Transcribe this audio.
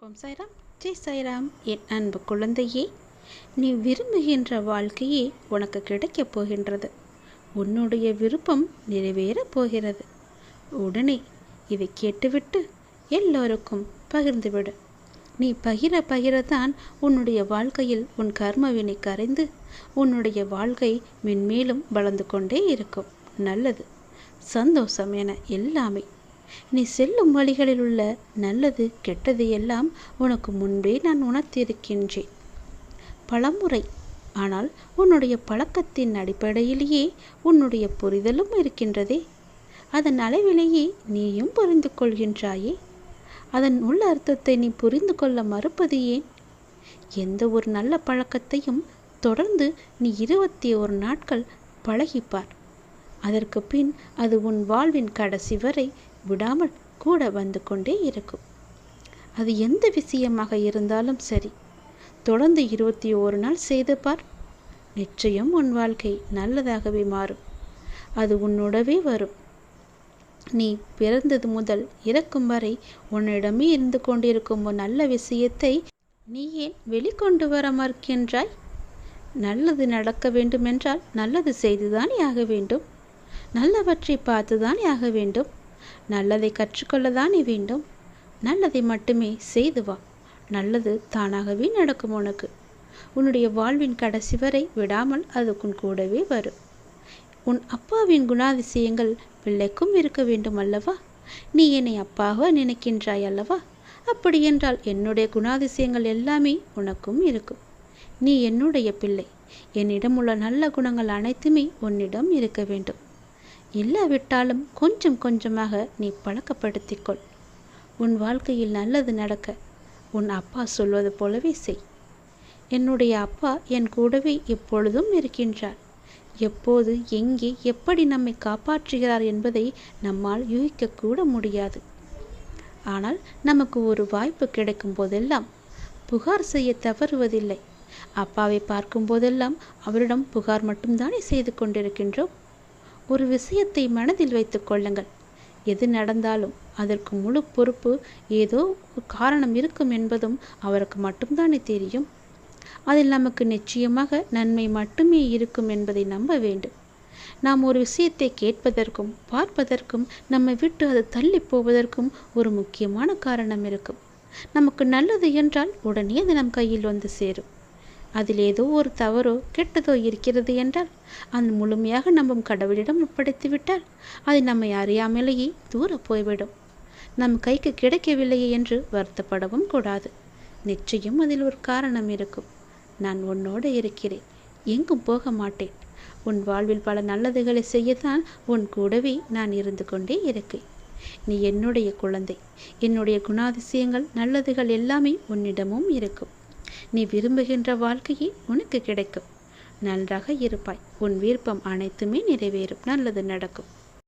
ஓம் சாய்ராம். ஜெய் சாய்ராம். என் அன்பு குழந்தையே நீ விரும்புகின்ற வாழ்க்கையே உனக்கு கிடைக்கப் போகின்றது. உன்னுடைய விருப்பம் நிறைவேறப் போகிறது. உடனே இதை கேட்டுவிட்டு எல்லோருக்கும் பகிர்ந்துவிடு. நீ பகிர பகிரத்தான் உன்னுடைய வாழ்க்கையில் உன் கர்மவினை கரைந்து உன்னுடைய வாழ்க்கை மென்மேலும் வளர்ந்து கொண்டே இருக்கும். நல்லது. சந்தோஷம் என எல்லாமே நீ செல்லும் வழிகளில் உள்ள நல்லது கெட்டது எல்லாம் உனக்கு முன்பே நான் உணர்த்தியிருக்கின்றேன். பலமுறை. ஆனால் உன்னுடைய பழக்கத்தின் அடிப்படையிலேயே உன்னுடைய புரிதலும் இருக்கின்றதே. அதன் அளவிலேயே நீயும் புரிந்து கொள்கின்றாயே. அதன் உள்ள அர்த்தத்தை நீ புரிந்து கொள்ள மறுப்பது ஏன்? எந்த ஒரு நல்ல பழக்கத்தையும் தொடர்ந்து நீ இருபத்தி ஒரு நாட்கள் பழகிப்பார். அதற்கு பின் அது உன் வாழ்வின் கடைசி வரை விடாமல் கூட வந்து கொண்டே இருக்கும். அது எந்த விஷயமாக இருந்தாலும் சரி. தொடர்ந்து இருபத்தி ஓரு நாள் செய்து பார். நிச்சயம் உன் வாழ்க்கை நல்லதாகவே மாறும். அது உன்னோடவே வரும். நீ பிறந்தது முதல் இறக்கும் வரை உன்னிடமே இருந்து கொண்டிருக்கும் ஒரு நல்ல விஷயத்தை நீ ஏன் வெளிக்கொண்டு வர மறுக்கின்றாய்? நல்லது நடக்க வேண்டுமென்றால் நல்லது செய்துதானே ஆக வேண்டும். நல்லவற்றை பார்த்துதானே ஆக வேண்டும். நல்லதை கற்றுக்கொள்ளதானே வேண்டும்? நல்லதை மட்டுமே செய்து வா. நல்லது தானாகவே நடக்கும் உனக்கு. உன்னுடைய வாழ்வின் கடைசி வரை விடாமல் அதுக்குன் கூடவே வரும் உன் அப்பாவின் குணாதிசயங்கள் பிள்ளைக்கும் இருக்க வேண்டும் அல்லவா? நீ என்னை அப்பாக நினைக்கின்றாய் அல்லவா? அப்படி என்றால் என்னுடைய குணாதிசயங்கள் எல்லாமே உனக்கும் இருக்கும். நீ என்னுடைய பிள்ளை. என்னிடம் உள்ள நல்ல குணங்கள் அனைத்துமே உன்னிடம் இருக்க வேண்டும். இல்லாவிட்டாலும் கொஞ்சம் கொஞ்சமாக நீ பழக்கப்படுத்திக்கொள். உன் வாழ்க்கையில் நல்லது நடக்க உன் அப்பா சொல்வது போலவே செய். என்னுடைய அப்பா என் கூடவே எப்பொழுதும் இருக்கின்றார். எப்போது எங்கே எப்படி நம்மை காப்பாற்றுகிறார் என்பதை நம்மால் யூகிக்கக்கூட முடியாது. ஆனால் நமக்கு ஒரு வாய்ப்பு கிடைக்கும் போதெல்லாம் புகார் செய்ய தவறுவதில்லை. அப்பாவை பார்க்கும் போதெல்லாம் அவரிடம் புகார் மட்டும்தானே செய்து கொண்டிருக்கின்றோம். ஒரு விஷயத்தை மனதில் வைத்து கொள்ளுங்கள். எது நடந்தாலும் அதற்கு முழு பொறுப்பு ஏதோ காரணம் இருக்கும் என்பதும் அவருக்கு மட்டும்தானே தெரியும். அதில் நமக்கு நிச்சயமாக நன்மை மட்டுமே இருக்கும் என்பதை நம்ப வேண்டும். நாம் ஒரு விஷயத்தை கேட்பதற்கும் பார்ப்பதற்கும் நம்மை விட்டு அது தள்ளி போவதற்கும் ஒரு முக்கியமான காரணம் இருக்கும். நமக்கு நல்லது என்றால் உடனே அது நம் கையில் வந்து சேரும். அதில் ஏதோ ஒரு தவறோ கெட்டதோ இருக்கிறது என்றால் அந்த முழுமையாக நம்பும் கடவுளிடம் ஒப்படைத்துவிட்டால் அது நம்மை அறியாமலேயே தூர போய்விடும். நம் கைக்கு கிடைக்கவில்லையே என்று வருத்தப்படவும் கூடாது. நிச்சயம் அதில் ஒரு காரணம் இருக்கும். நான் உன்னோடு இருக்கிறேன். எங்கும் போக மாட்டேன். உன் வாழ்வில் பல நல்லதுகளை செய்யத்தான் உன் கூடவே நான் இருந்து கொண்டே இருக்கேன். நீ என்னுடைய குழந்தை. என்னுடைய குணாதிசயங்கள் நல்லதுகள் எல்லாமே உன்னிடமும் இருக்கும். நீ விரும்புகின்ற வாழ்க்கையே உனக்கு கிடைக்கும். நன்றாக இருப்பாய். உன் விருப்பம் அனைத்துமே நிறைவேறும். நல்லது நடக்கும்.